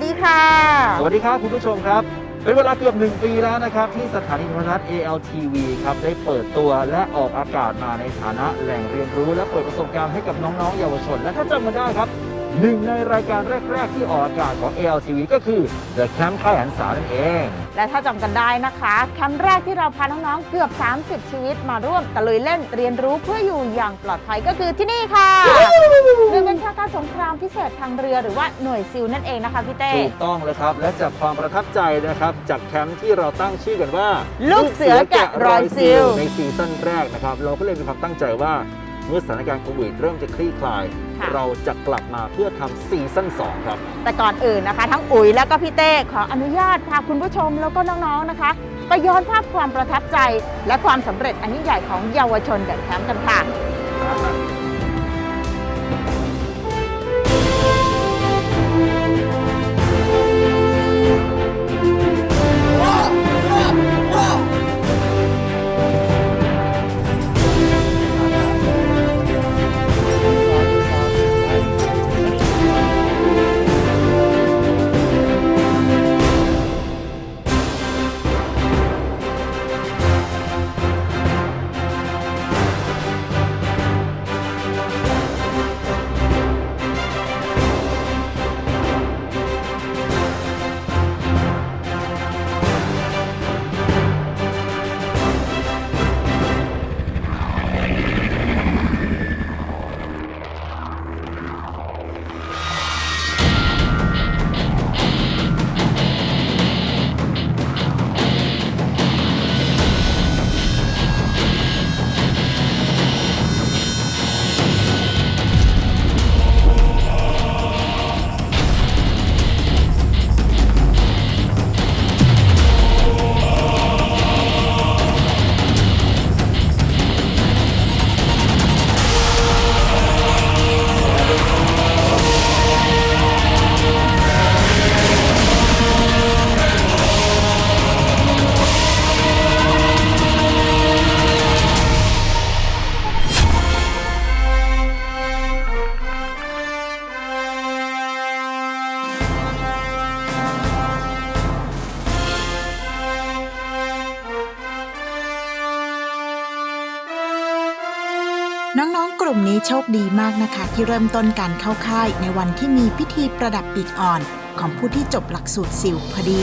สดีค่ะ สวัสดีครับคุณผู้ชมครับ เป็นเวลาเกือบหนึ่งปีแล้วนะครับ ที่สถานีโทรทัศน์ ALTV ครับ ได้เปิดตัวและออกอากาศมาในฐานะแหล่งเรียนรู้ และเปิดประสบการณ์ให้กับน้องๆ เยาวชน และถ้าจำมาได้ครับ หนึ่งในรายการแรก ๆ ที่ออกอากาศของ ALTV ก็คือ The Camp ค่ายหันษานั่นเอง และถ้าจำกันได้นะคะแคมป์แรกที่เราพาน้องๆเกือบ 30 ชีวิตมาร่วมตะลุยเล่นเรียนรู้เพื่ออยู่อย่างปลอดภัยก็คือที่นี่ค่ะหน่วยบัญชาการสงครามพิเศษทางเรือหรือว่าหน่วยซิลนั่นเองนะคะพี่เต้ถูกต้องเลยครับ และจากความประทับใจนะครับ จากแคมป์ที่เราตั้งชื่อกันว่า ลูกเสือแกะรอยซิลในซีซั่นแรกนะครับเราก็เลยมีความตั้งใจว่าเมื่อสถานการณ์โควิดเริ่มจะคลี่คลาย ค่ะ เราจะกลับมาเพื่อทำซีซั่น2ครับ แต่ก่อนอื่นนะคะ ทั้งอุ๋ยและก็พี่เต้ขออนุญาตพาคุณผู้ชมแล้วก็น้องๆนะคะ ไปย้อนภาพความประทับใจ และความสำเร็จอันยิ่งใหญ่ของเยาวชนแก่แคมป์กันค่ะ มากนะคะ ที่เริ่มต้นการเข้าค่ายในวันที่มีพิธีประดับปีกอ่อน ของผู้ที่จบหลักสูตรสิวพอดี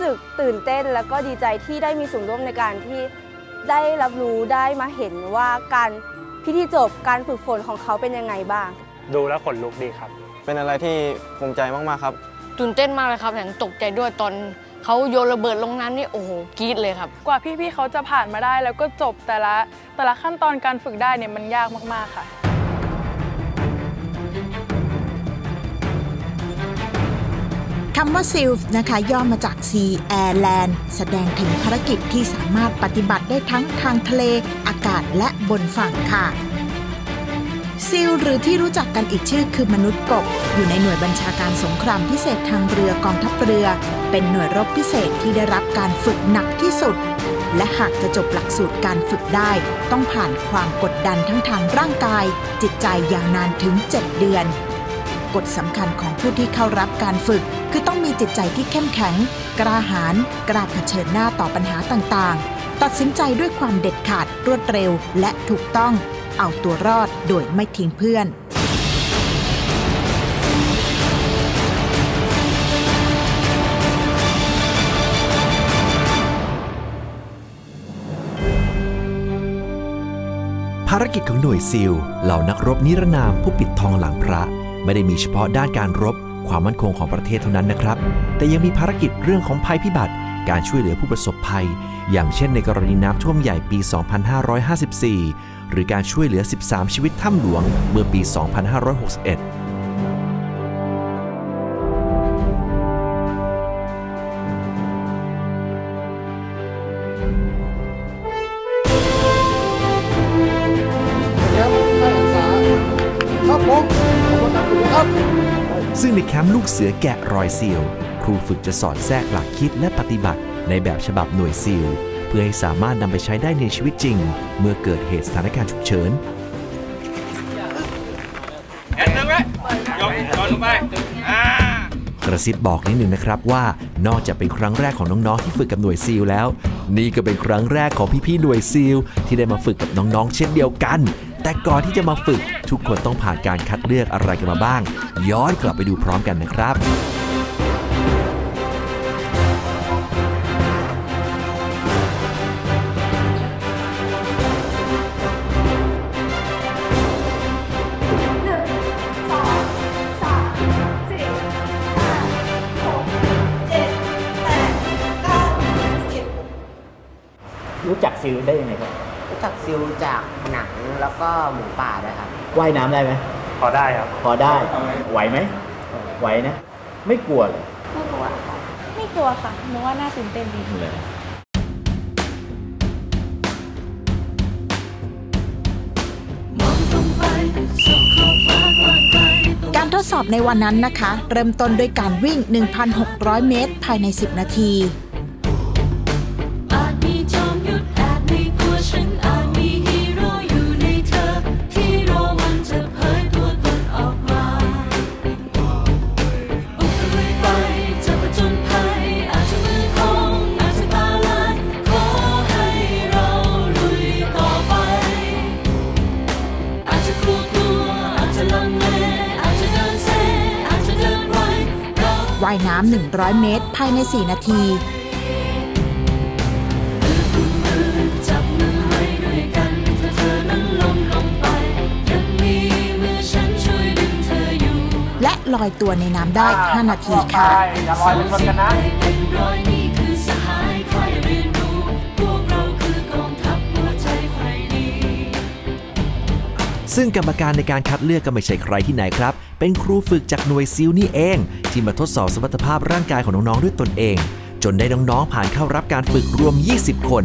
สึกตื่นเต้นแล้วก็ดีใจที่ได้มีส่วนร่วมในการที่ได้รับรู้ได้มาเห็นว่าการพิธีจบการฝึกฝนของเขาเป็นยังไงบ้าง ดูแล้วขนลุกดีครับ เป็นอะไรที่ภูมิใจมากๆครับ ตื่นเต้นมากเลยครับแถมตกใจด้วยตอนเขาโยนระเบิดลงน้ำนี่โอ้โหกรี๊ดเลยครับ กว่าพี่ๆเขาจะผ่านมาได้แล้วก็จบแต่ละแต่ละขั้นตอนการฝึกได้เนี่ยมันยากมากๆค่ะ คำว่า SEALS นะคะ ย่อมาจาก Sea Air Land แสดงถึงภารกิจที่สามารถปฏิบัติได้ทั้งทางทะเล อากาศและบนฝั่งค่ะซิลหรือที่รู้จักกันอีกชื่อคือมนุษย์กบ อยู่ในหน่วยบัญชาการสงครามพิเศษทางเรือกองทัพเรือ เป็นหน่วยรบพิเศษที่ได้รับการฝึกหนักที่สุด และหากจะจบหลักสูตรการฝึกได้ ต้องผ่านความกดดันทั้งทางร่างกาย จิตใจอย่างนานถึง 7 เดือน กฎสำคัญของผู้ที่เข้ารับการฝึก คือต้องมีจิตใจที่เข้มแข็ง กล้าหาญกล้าเผชิญหน้าต่อปัญหาต่างๆ ตัดสินใจด้วยความเด็ดขาดรวดเร็วและถูกต้อง เอาตัวรอดโดยไม่ทิ้งเพื่อนภารกิจของหน่วยซิลเหล่านักรบนิรนามผู้ปิดทองหลังพระ ไม่ได้มีเฉพาะด้านการรบ ความมั่นคงของประเทศเท่านั้นนะครับ แต่ยังมีภารกิจเรื่องของภัยพิบัติ การช่วยเหลือผู้ประสบภัย อย่างเช่นในกรณีน้ำท่วมใหญ่ปี 2554 หรือการช่วยเหลือ 13 ชีวิตถ้ำหลวงเมื่อปี 2561 สือแกะรอยซีลครูฝึกจะสอนแทรกหลักคิดและปฏิบัติ ในแบบฉบับหน่วยซีลเพื่อให้สามารถนำไปใช้ได้ในชีวิตจริง เมื่อเกิดเหตุสถานการณ์ฉุกเฉินแอนนึงไหยกระซิบบอกนิดนึงนะครับว่า นอกจากเป็นครั้งแรกของน้องๆที่ฝึกกับหน่วยซีลแล้ว นี่ก็เป็นครั้งแรกของพี่ๆหน่วยซีลที่ได้มาฝึกกับน้องๆ เช่นเดียวกัน แต่ก่อนที่จะมาฝึก ทุกคนต้องผ่านการคัดเลือกอะไรกันมาบ้าง ย้อนกลับไปดูพร้อมกันนะครับรู้จักซิลได้ยังไงครับ รู้จักซิลจากหนังแล้วก็หมูป่าด้วยครับ ว่ายน้ำได้ไหมพอได้ครับ พอได้ ไหวไหมไหวนะ ไม่กลัวเลยไม่กลัวค่ะไม่กลัวค่ะนึกว่าน่าตื่นเต้นดีเลยการทดสอบในวันนั้นนะคะ เริ่มต้นด้วยการวิ่ง 1,600 เมตร ภายใน 10 นาที 100 เมตร ภายใน 4 นาทีและลอยตัวในน้ำได้ 5 นาทีค่ะ ซึ่งกรรมการในการคัดเลือกก็ไม่ใช่ใครที่ไหนครับ เป็นครูฝึกจากหน่วยซิลนี่เอง ที่มาทดสอบสมรรถภาพร่างกายของน้องๆด้วยตนเอง จนได้น้องๆผ่านเข้ารับการฝึกรวม 20 คน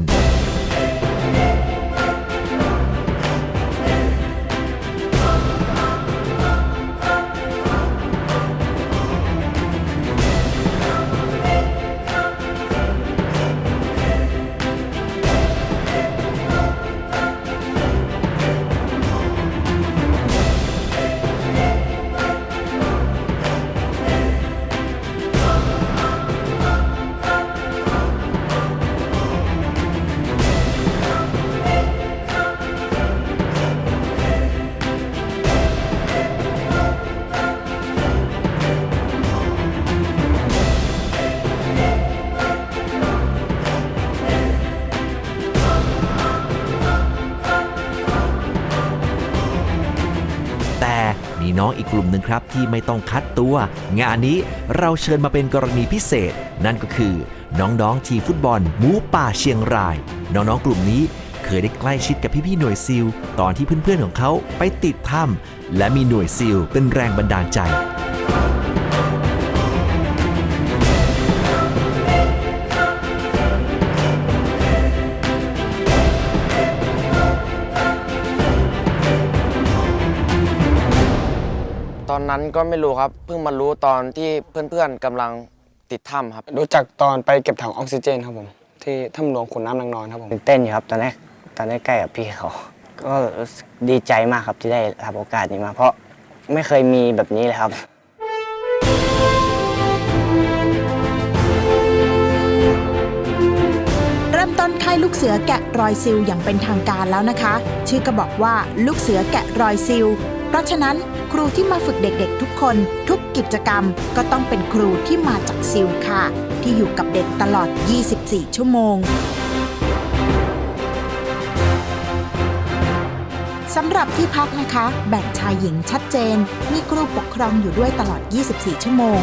น้องอีกกลุ่มหนึ่งครับ ที่ไม่ต้องคัดตัว งานนี้เราเชิญมาเป็นกรณีพิเศษ นั่นก็คือ น้องๆทีฟุตบอลหมูป่าเชียงราย น้องๆกลุ่มนี้เคยได้ใกล้ชิดกับพี่ๆหน่วยซิล ตอนที่เพื่อนๆของเขาไปติดถ้ำและมีหน่วยซิลเป็นแรงบันดาลใจ นนั้นก็ไม่รู้ครับ เพิ่งมารู้ตอนที่เพื่อนๆกำลังติดถ้ำครับ รู้จักตอนไปเก็บถังออกซิเจนครับผม ที่ถ้ำหลวงขุนน้ำนางนอนครับผมตื่นเต้นอยู่ครับตอนแรกตอนได้ใกล้กับพี่เขา ก็รู้สึกดีใจมากครับที่ได้รับโอกาสนี้มา เพราะไม่เคยมีแบบนี้เลยครับเริ่มต้นค่ายลูกเสือแกะรอยซิลอย่างเป็นทางการแล้วนะคะ ชื่อก็บอกว่าลูกเสือแกะรอยซิล เพราะฉะนั้นครูที่มาฝึกเด็กๆ ทุกคน ทุกกิจกรรมก็ต้องเป็นครูที่มาจากซิลค่ะ ที่อยู่กับเด็กตลอด 24 ชั่วโมงสำหรับที่พักนะคะ แบ่งชายหญิงชัดเจน มีครูปกครองอยู่ด้วยตลอด 24 ชั่วโมง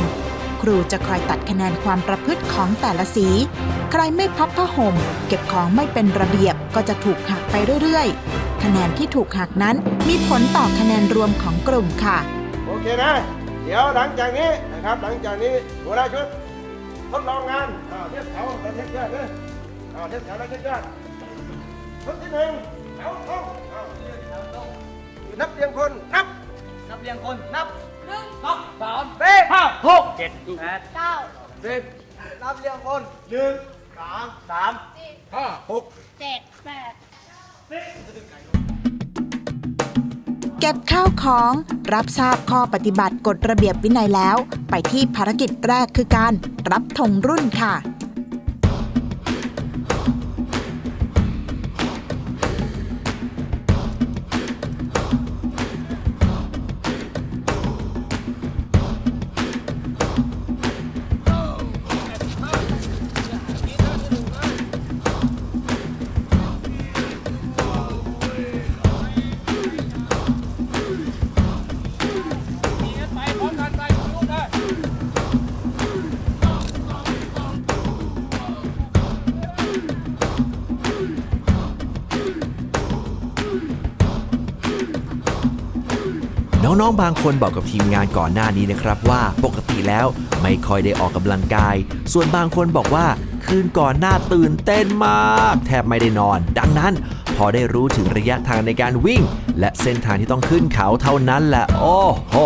ครูจะคอยตัดคะแนนความประพฤติของแต่ละสี ใครไม่พับผ้าห่ม เก็บของไม่เป็นระเบียบก็จะถูกหักไปเรื่อยๆ คะแนนที่ถูกหักนั้น มีผลต่อคะแนนรวมของกลุ่มค่ะ โอเคนะ เดี๋ยวหลังจากนี้นะครับ หลังจากนี้หัวหน้าชุดทดลองงานอ่าเทียบแถวและเทียบยอดเลยอ่าเทียบแถวและเทียบยอดชุดที่หนึ่งแถวตรงอ่านับเรียงคนนับ นับเรียงคนนับหนึ่งสองสามสี่ห้าหกเจ็ดแปดเก้าสิบนับเรียงคนหนึ่งสามสามห้าหกเจ็ดแปด เก็บข้าวของรับทราบข้อปฏิบัติกฎระเบียบวินัยแล้ว ไปที่ภารกิจแรกคือการรับธงรุ่นค่ะ น้องๆ บางคนบอกกับทีมงานก่อนหน้านี้นะครับว่าปกติแล้วไม่ค่อยได้ออกกำลังกาย ส่วนบางคนบอกว่าคืนก่อนหน้าตื่นเต้นมาก แทบไม่ได้นอน ดังนั้นพอได้รู้ถึงระยะทางในการวิ่ง และเส้นทางที่ต้องขึ้นเขาเท่านั้นแหละ โอ้โห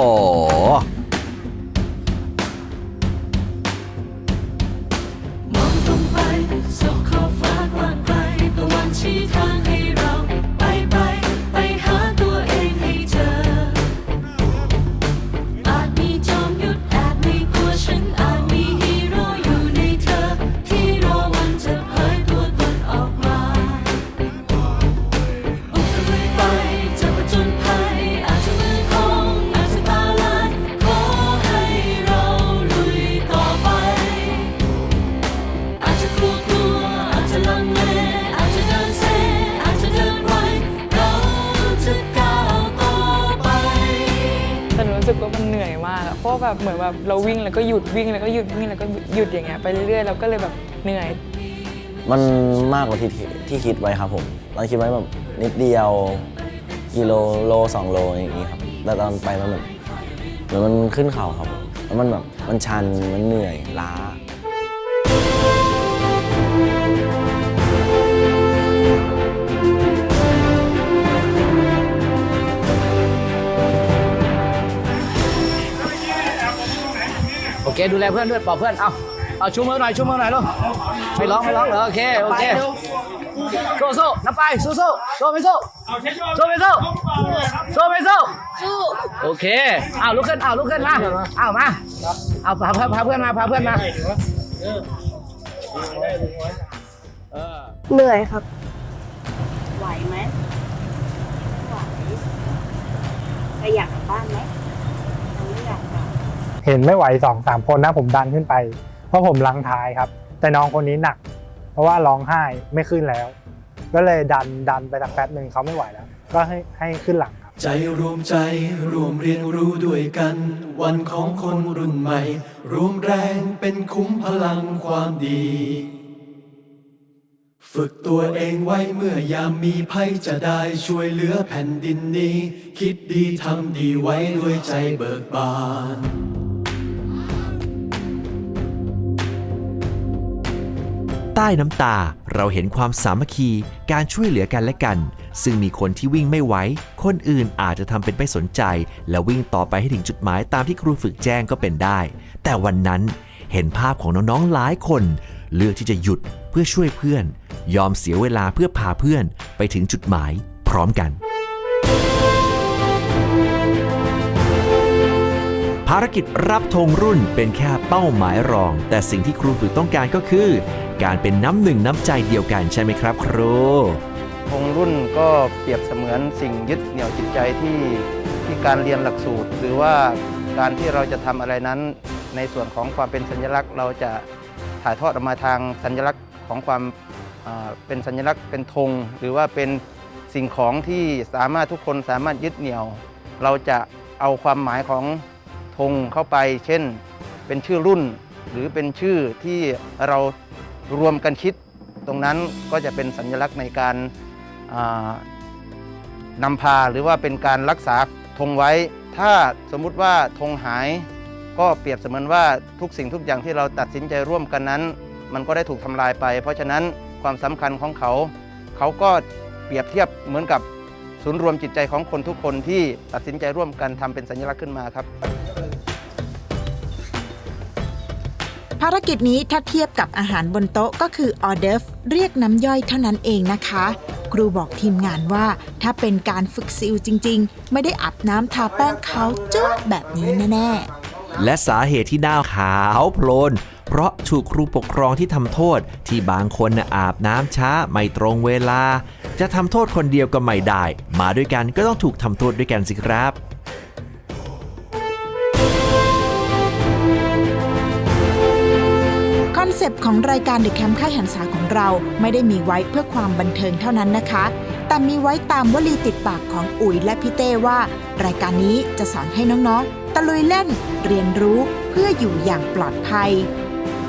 แบบเราวิ่งแล้วก็หยุดวิ่งแล้วก็หยุดวิ่งแล้วก็หยุดอย่างเงี้ยไปเรื่อยๆเราก็เลยแบบเหนื่อย มันมากกว่าที่ที่คิดไว้ครับผมตอนคิดไว้แบบนิดเดียวกิโลโลสองโลอย่างงี้ครับแต่ตอนไปมันแบบเหมือนมันขึ้นเขาครับมแล้วมันแบบมันชันมันเหนื่อยล้า โอเคดูแลเพื่อนด้วยปลอบเพื่อนเอาเอาชูมือหน่อยชูมือหน่อยลูกไม่ร้องไม่ร้องเหรอโอเคโอเคสู้สู้น้ำไปสู้สู้สู้ไม่สู้สู้ไม่สู้สู้ไม่สู้สู้โอเคเอาลุกขึ้นเอาลุกขึ้นมาเอามาเอาพาเพื่อนพาเพื่อนมาพาเพื่อนมาเหนื่อยครับ ไหวไหมไหวจะอยากกลับบ้านไหมไม่อยากกลับ เห็นไม่ไหวสองสามคนนะผมดันขึ้นไป เพราะผมลังท้ายครับ แต่น้องคนนี้หนัก เพราะว่าร้องไห้ไม่ขึ้นแล้ว ก็เลยดันดันไปสักแป๊บหนึ่งเขาไม่ไหวแล้ว ก็ให้ให้ขึ้นหลังครับ ใจรวมใจรวมเรียนรู้ด้วยกัน วันของคนรุ่นใหม่ รวมแรงเป็นคุ้มพลังความดี ฝึกตัวเองไว้เมื่อยามมีภัยจะได้ช่วยเหลือแผ่นดินนี้ คิดดีทำดีไว้ด้วยใจเบิกบาน ใต้น้ำตาเราเห็นความสามัคคี การช่วยเหลือกันและกัน ซึ่งมีคนที่วิ่งไม่ไหว คนอื่นอาจจะทำเป็นไม่สนใจ และวิ่งต่อไปให้ถึงจุดหมายตามที่ครูฝึกแจ้งก็เป็นได้ แต่วันนั้นเห็นภาพของน้องๆหลายคน เลือกที่จะหยุดเพื่อช่วยเพื่อน ยอมเสียเวลาเพื่อพาเพื่อนไปถึงจุดหมายพร้อมกัน ภารกิจรับธงรุ่นเป็นแค่เป้าหมายรอง แต่สิ่งที่ครูฝึกต้องการก็คือ การเป็นน้ำหนึ่งน้ำใจเดียวกันใช่ไหมครับ ครูธงรุ่นก็เปรียบเสมือนสิ่งยึดเหนี่ยวจิตใจที่ที่การเรียนหลักสูตร หรือว่าการที่เราจะทำอะไรนั้น ในส่วนของความเป็นสัญลักษณ์ เราจะถ่ายทอดออกมาทางสัญลักษณ์ของความอ่าเป็นสัญลักษณ์เป็นธงหรือว่าเป็นสิ่งของที่สามารถทุกคนสามารถยึดเหนี่ยว เราจะเอาความหมายของธงเข้าไป เช่น เป็นชื่อรุ่น หรือเป็นชื่อที่เรา รวมกันคิดตรงนั้นก็จะเป็นสัญลักษณ์ในการนำพาหรือว่าเป็นการรักษาธงไว้ ถ้าสมมุติว่าธงหายก็เปรียบเสมือนว่าทุกสิ่งทุกอย่างที่เราตัดสินใจร่วมกันนั้น มันก็ได้ถูกทำลายไป เพราะฉะนั้นความสำคัญของเขา เขาก็เปรียบเทียบเหมือนกับศูนย์รวมจิตใจของคนทุกคนที่ตัดสินใจร่วมกันทำเป็นสัญลักษณ์ขึ้นมาครับารกิจนี้ถ้าเทียบกับอาหารบนโต๊ะก็คือออเดรฟเรียกน้ำย่อยเท่านั้นเองนะคะ ครูบอกทีมงานว่าถ้าเป็นการฝึกซิลจริง ๆ ไม่ได้อาบน้ำทาแป้งขาวจ้วแบบนี้แน่ๆ และสาเหตุที่หน้าขาวโพลนเพราะถูกครูปกครองที่ทำโทษที่บางคนอาบน้ำช้าไม่ตรงเวลา จะทำโทษคนเดียวก็ไม่ได้ มาด้วยกันก็ต้องถูกทำโทษด้วยกันสิครับ ซปต์ของรายการ The Camp ค่ายหันษาของเราไม่ได้มีไว้เพื่อความบันเทิงเท่านั้นนะคะ แต่มีไว้ตามวลีติดปากของอุ๋ยและพี่เต้ว่า รายการนี้จะสอนให้น้องๆตะลุยเล่น เรียนรู้เพื่ออยู่อย่างปลอดภัย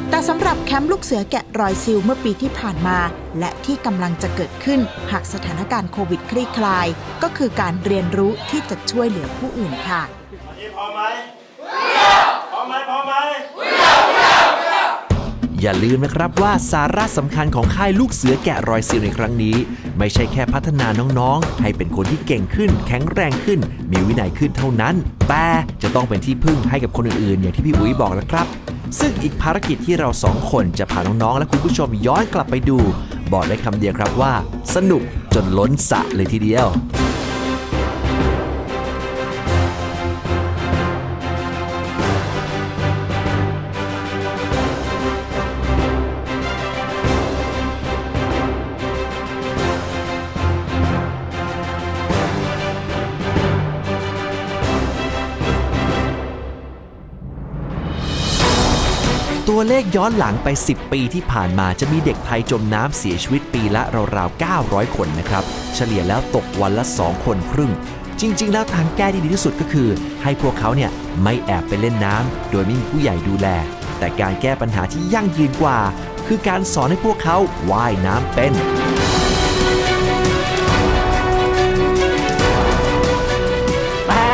แต่สำหรับแคมป์ลูกเสือแกะรอยซิลเมื่อปีที่ผ่านมา และที่กำลังจะเกิดขึ้นหากสถานการณ์โควิดคลี่คลาย ก็คือการเรียนรู้ที่จะช่วยเหลือผู้อื่นค่ะพร้อมไหมพร้อมไหมพร้อมไหม อย่าลืมนะครับว่าสาระสำคัญของค่ายลูกเสือแกะรอยซิลในครั้งนี้ ไม่ใช่แค่พัฒนาน้องๆ ให้เป็นคนที่เก่งขึ้น แข็งแรงขึ้น มีวินัยขึ้นเท่านั้น แต่จะต้องเป็นที่พึ่งให้กับคนอื่นๆ อย่างที่พี่อุ๋ยบอกแล้วครับ ซึ่งอีกภารกิจที่เราสองคนจะพาน้องๆ และคุณผู้ชมย้อนกลับไปดู บอกได้คำเดียวครับว่า สนุกจนล้นสะเลยทีเดียว ตัวเลขย้อนหลังไป 10 ปีที่ผ่านมาจะมีเด็กไทยจมน้ำเสียชีวิตปีละราวๆ 900 คนนะครับ เฉลี่ยแล้วตกวันละ 2 คนครึ่ง จริง ๆ แล้วทางแก้ที่ดีที่สุดก็คือ ให้พวกเขาเนี่ยไม่แอบไปเล่นน้ำโดยไม่มีผู้ใหญ่ดูแล แต่การแก้ปัญหาที่ยั่งยืนกว่า คือการสอนให้พวกเขาว่ายน้ำเป็นแต่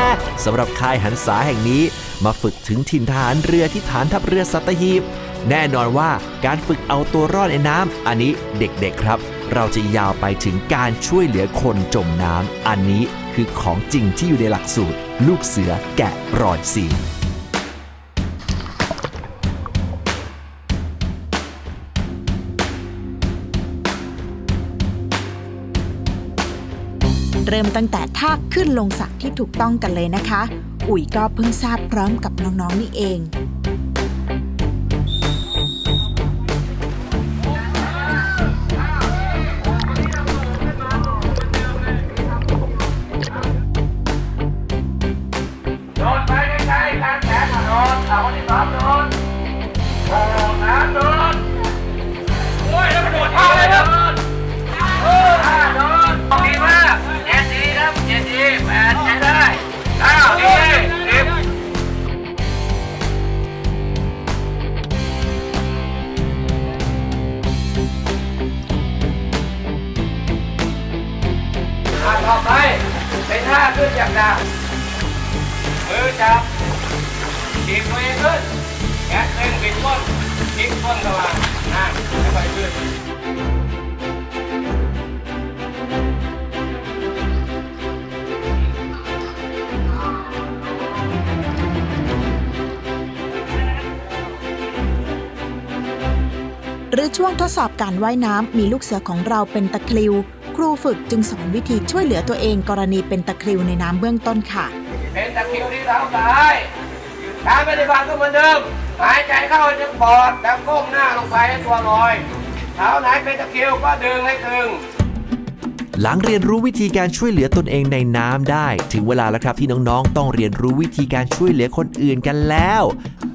สำหรับค่ายหันษาแห่งนี้ มาฝึกถึงถิ่นทหารเรือที่ฐานทัพเรือสัตหีบ แน่นอนว่าการฝึกเอาตัวรอดในน้ำอันนี้เด็กๆครับ เราจะยาวไปถึงการช่วยเหลือคนจมน้ำอันนี้คือของจริงที่อยู่ในหลักสูตร ลูกเสือแกะรอยสีเริ่มตั้งแต่ท่าขึ้นลงสระที่ถูกต้องกันเลยนะคะ อุ๋ยก็เพิ่งทราบพร้อมกับน้องๆนี่เอง การว่ายน้ำมีลูกเสือของเราเป็นตะคริว ครูฝึกจึงสอนวิธีช่วยเหลือตัวเองกรณีเป็นตะคริวในน้ำเบื้องต้นค่ะ เป็นตะคริวที่เท้าซ้ายการปฏิบัติก็เหมือนเดิม หายใจเข้าให้ถึงปอดแล้วก้มหน้าลงไปให้ตัวลอย เท้าไหนเป็นตะคริวก็ดึงให้ตึงหลังเรียนรู้วิธีการช่วยเหลือตนเองในน้ำได้ ถึงเวลาแล้วครับที่น้องๆ ต้องเรียนรู้วิธีการช่วยเหลือคนอื่นกันแล้ว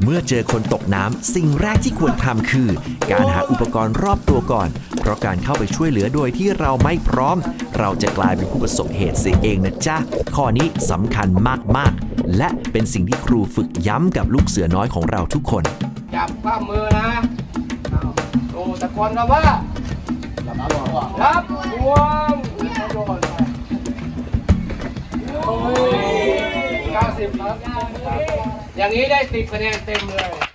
เมื่อเจอคนตกน้ำสิ่งแรกที่ควรทำคือ การหาอุปกรณ์รอบตัวก่อน เพราะการเข้าไปช่วยเหลือโดยที่เราไม่พร้อม เราจะกลายเป็นผู้ประสบเหตุเสียเองนะจ๊ะ ข้อนี้สำคัญมากๆ และเป็นสิ่งที่ครูฝึกย้ำกับลูกเสือน้อยของเราทุกคน จับข้อมือนะดูตะโกนคำว่ารับรวมโอ้ยเก้าสิบครับ อย่างนี้ได้สิบคะแนนเต็มเลย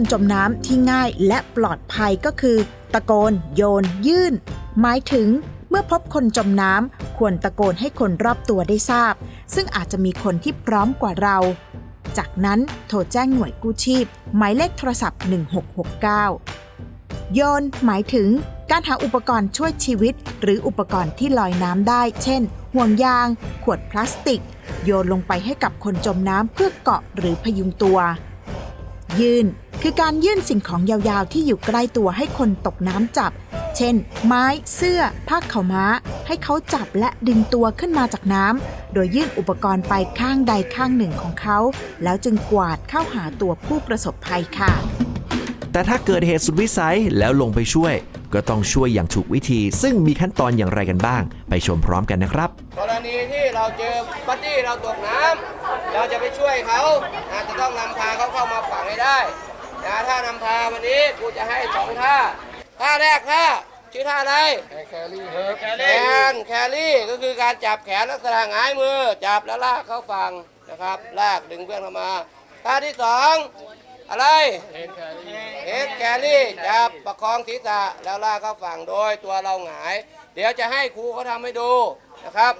คนจมน้ำที่ง่ายและปลอดภัยก็คือ ตะโกน โยน ยื่น หมายถึงเมื่อพบคนจมน้ำควรตะโกนให้คนรอบตัวได้ทราบ ซึ่งอาจจะมีคนที่พร้อมกว่าเรา จากนั้นโทรแจ้งหน่วยกู้ชีพ หมายเลขโทรศัพท์ 1669 โยน หมายถึงการหาอุปกรณ์ช่วยชีวิต หรืออุปกรณ์ที่ลอยน้ำได้ เช่น ห่วงยาง ขวดพลาสติก โยนลงไปให้กับคนจมน้ำเพื่อเกาะหรือพยุงตัว ยื่น คือการยื่นสิ่งของยาวๆ ที่อยู่ใกล้ตัวให้คนตกน้ำจับ เช่น ไม้ เสื้อ ผ้าขาวม้า ให้เขาจับและดึงตัวขึ้นมาจากน้ำ โดยยื่นอุปกรณ์ไปข้างใดข้างหนึ่งของเขา แล้วจึงกวาดเข้าหาตัวผู้ประสบภัยค่ะ แต่ถ้าเกิดเหตุสุดวิสัยแล้วลงไปช่วย ก็ต้องช่วยอย่างถูกวิธี ซึ่งมีขั้นตอนอย่างไรกันบ้าง ไปชมพร้อมกันนะครับ กรณีที่เราเจอบัดดี้เราตกน้ำเราจะไปช่วยเขานะจะต้องนำพาเขาเข้ามาฝั่งให้ได้ นะถ้านำพาวันนี้กูจะให้สองท่า ท่าแรกท่าชื่อท่าอะไร แครี่เฮิร์บแคนแครี่ก็คือการจับแขนลักษณะหงายมือ จับแล้วลากเข้าฝั่งนะครับ ลากดึงเพื่อนเข้ามาท่าที่สองอะไรเฮดแครี่จับประคองศีรษะแล้วลากเข้าฝั่งโดยตัวเราหงาย เดี๋ยวจะให้ครูเขาทำให้ดูนะครับ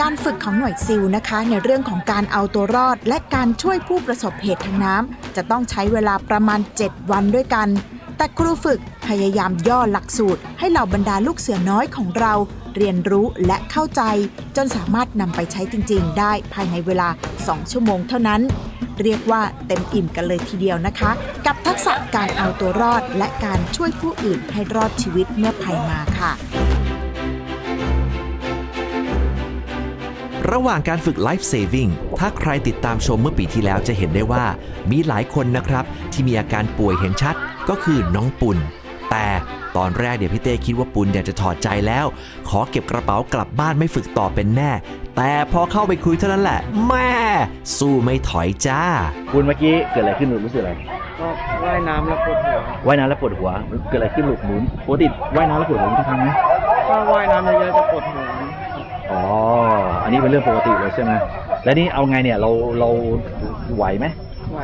การฝึกของหน่วยซิลนะคะ ในเรื่องของการเอาตัวรอด และการช่วยผู้ประสบเหตุทางน้ำจะต้องใช้เวลาประมาณ 7 วันด้วยกัน แต่ครูฝึกพยายามย่อหลักสูตร ให้เหล่าบรรดาลูกเสือน้อยของเรา เรียนรู้และเข้าใจ จนสามารถนำไปใช้จริง ๆ ได้ภายในเวลา 2 ชั่วโมงเท่านั้น เรียกว่าเต็มอิ่มกันเลยทีเดียวนะคะ กับทักษะการเอาตัวรอดและการช่วยผู้อื่นให้รอดชีวิตเมื่อภัยมาค่ะ ระหว่างการฝึก Life Saving ถ้าใครติดตามชมเมื่อปีที่แล้วจะเห็นได้ว่า มีหลายคนนะครับ ที่มีอาการป่วยเห็นชัดก็คือน้องปุณแต่ตอนแรกเดี๋ยวพี่เต้คิดว่าปุณอยากจะถอดใจแล้ว ขอเก็บกระเป๋ากลับบ้านไม่ฝึกต่อเป็นแน่ แต่พอเข้าไปคุยเท่านั้นแหละแม่สู้ไม่ถอยจ้า คุณเมื่อกี้เกิดอะไรขึ้นลูกรู้สึกอะไรก็ว่ายน้ำแล้วปวดหัวว่ายน้ำแล้วปวดหัวเกิดอะไรขึ้นลูกหมุนปกติว่ายน้ำแล้วปวดหัวทุกครั้งไหมถ้าว่ายน้ำเยอะๆจะปวดหัวอ๋ออั นนี้เป็นเรื่องปกติเลยใช่ไหมแล้วนี่เอาไงเนี่ยเราเราไหวไหมไหว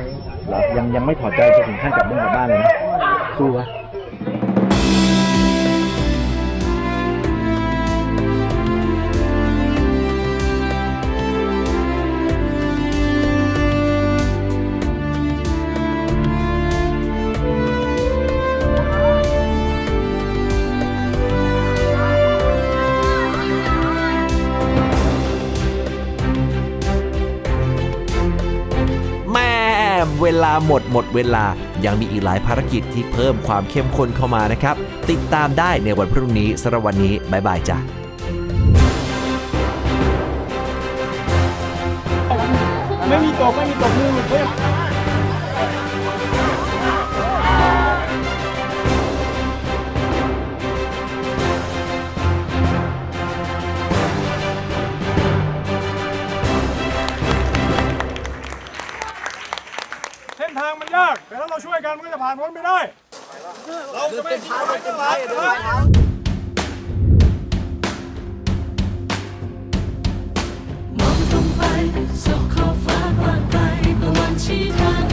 เหรอยังยังไม่ถอดใจจะถึงขั้นกลับบ้านกลับบ้านเลยนะสู้ปะ หมดหมดเวลา ยังมีอีกหลายภารกิจที่เพิ่มความเข้มข้นเข้ามานะครับ ติดตามได้ในวันพรุ่งนี้สำหรับวันนี้ บ๊ายบายจ้ะันก็จะผ่านพ้นไปได้ เราจะไม่ทิ้งไว้ข้างหลังนะคมองตรงไปสุขขอบฟ้ากว้างไกลตะวันชี้ทาง